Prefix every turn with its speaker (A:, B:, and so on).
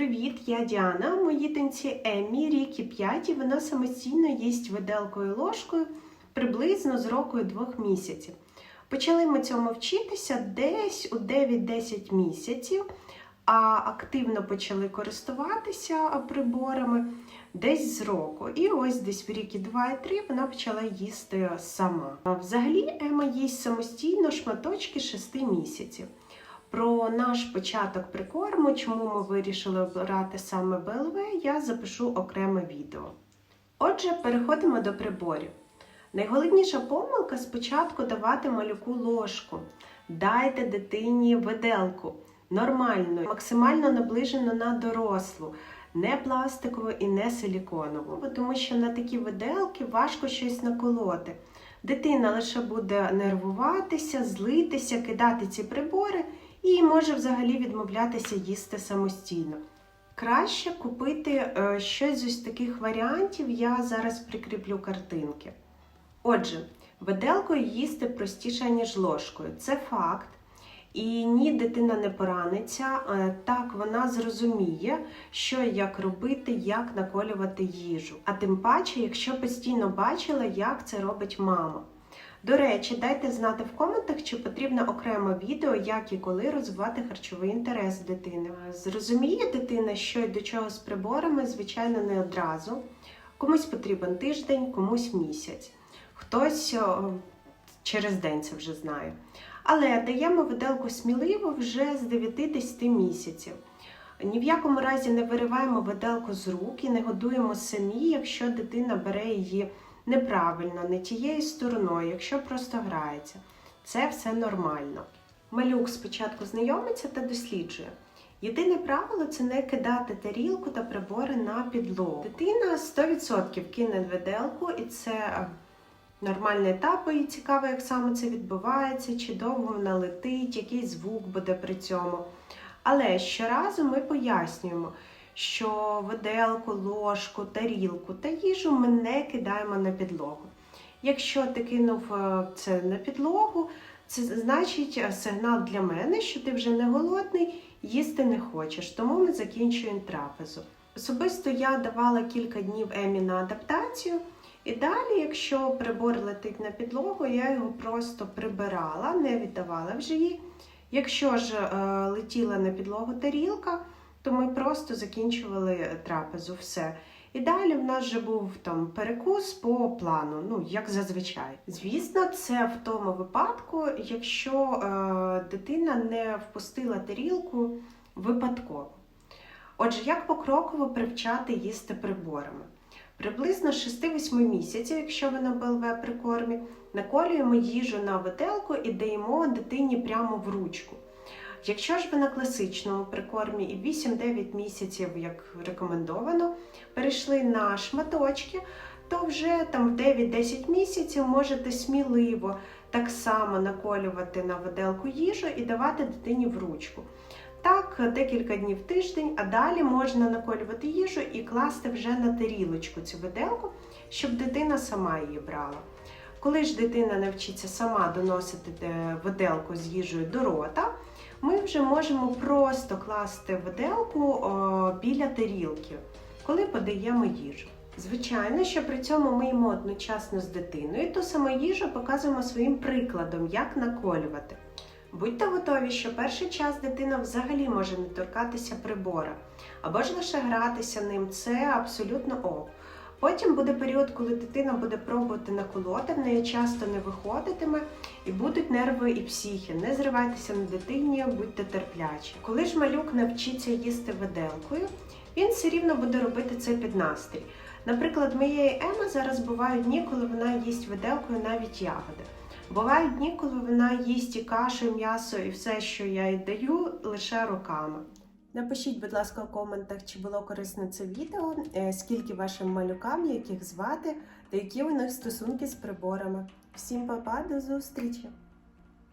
A: Привіт, я Діана. Моїй доньці Еммі, рік і 5, і вона самостійно їсть виделкою ложкою приблизно з року і двох місяців. Почали ми цьому вчитися десь у 9-10 місяців, а активно почали користуватися приборами десь з року. І ось десь в рік і 2 і 3 вона почала їсти сама. Взагалі Ема їсть самостійно шматочки 6 місяців. Про наш початок прикорму, чому ми вирішили обирати саме БЛВ, я запишу окреме відео. Отже, переходимо до приборів. Найголовніша помилка спочатку давати малюку ложку. Дайте дитині виделку нормальну, максимально наближену на дорослу, не пластикову і не силіконову, тому що на такі виделки важко щось наколоти. Дитина лише буде нервуватися, злитися, кидати ці прибори і може взагалі відмовлятися їсти самостійно. Краще купити е, щось з таких варіантів, я зараз прикріплю картинки. Отже, виделкою їсти простіше, ніж ложкою. Це факт. І ні, дитина не пораниться. е, Так, вона зрозуміє, що як робити, як наколювати їжу. А тим паче, якщо постійно бачила, як це робить мама. До речі, дайте знати в коментах, чи потрібно окремо відео, як і коли розвивати харчовий інтерес дитини. Зрозуміє дитина, що й до чого з приборами, звичайно, не одразу. Комусь потрібен тиждень, комусь місяць. Хтось через день це вже знає. Але даємо виделку сміливо вже з 9-10 місяців. Ні в якому разі не вириваємо виделку з рук і не годуємо самі, якщо дитина бере її неправильно, не тією стороною, якщо просто грається. Це все нормально. Малюк спочатку знайомиться та досліджує. Єдине правило це не кидати тарілку та прибори на підлогу. Дитина 100% кине виделку, і це е, нормальний етап, і цікаво, як саме це відбувається, чи довго вона летить, який звук буде при цьому. Але щоразу ми пояснюємо, що виделку, ложку, тарілку та їжу ми не кидаємо на підлогу. Якщо ти кинув е, це на підлогу, це значить е, сигнал для мене, що ти вже не голодний, їсти не хочеш, тому ми закінчуємо трапезу. Особисто я давала кілька днів Емі на адаптацію, і далі, якщо прибор летить на підлогу, я його просто прибирала, не віддавала вже їй. Якщо ж е, летіла на підлогу тарілка, то ми просто закінчували трапезу, все. І далі в нас вже був там перекус по плану, ну як зазвичай. Звісно, це в тому випадку, якщо е, дитина не впустила тарілку випадково. Отже, як покроково привчати їсти приборами? Приблизно 6-8 місяців, якщо ви на БЛВ прикормі, наколюємо їжу на виделку і даємо дитині прямо в ручку. Якщо ж ви на класичному прикормі і 8-9 місяців, як рекомендовано, перейшли на шматочки, то вже там в 9-10 місяців можете сміливо так само наколювати на виделку їжу і давати дитині в ручку. Так, декілька днів в тиждень, а далі можна наколювати їжу і класти вже на тарілочку цю виделку, щоб дитина сама її брала. Коли ж дитина навчиться сама доносити виделку з їжею до рота, ми вже можемо просто класти виделку біля тарілки, коли подаємо їжу. Звичайно, що при цьому ми їмо одночасно з дитиною, то саме їжу показуємо своїм прикладом, як наколювати. Будьте готові, що перший час дитина взагалі може не торкатися прибора, або ж лише гратися ним, це абсолютно ок. Потім буде період, коли дитина буде пробувати наколоти, в неї часто не виходитиме, і будуть нерви і психі. Не зривайтеся на дитині, будьте терплячі. Коли ж малюк навчиться їсти виделкою, він все рівно буде робити це під настрій. Наприклад, моєї Еми зараз бувають дні, коли вона їсть виделкою навіть ягоди. Бувають дні, коли вона їсть і кашу, і м'ясо, і все, що я їй даю, лише руками. Напишіть, будь ласка, в коментах, чи було корисне це відео, е, скільки вашим малюкам, яких звати, та які у них стосунки з приборами. Всім па-па, до зустрічі!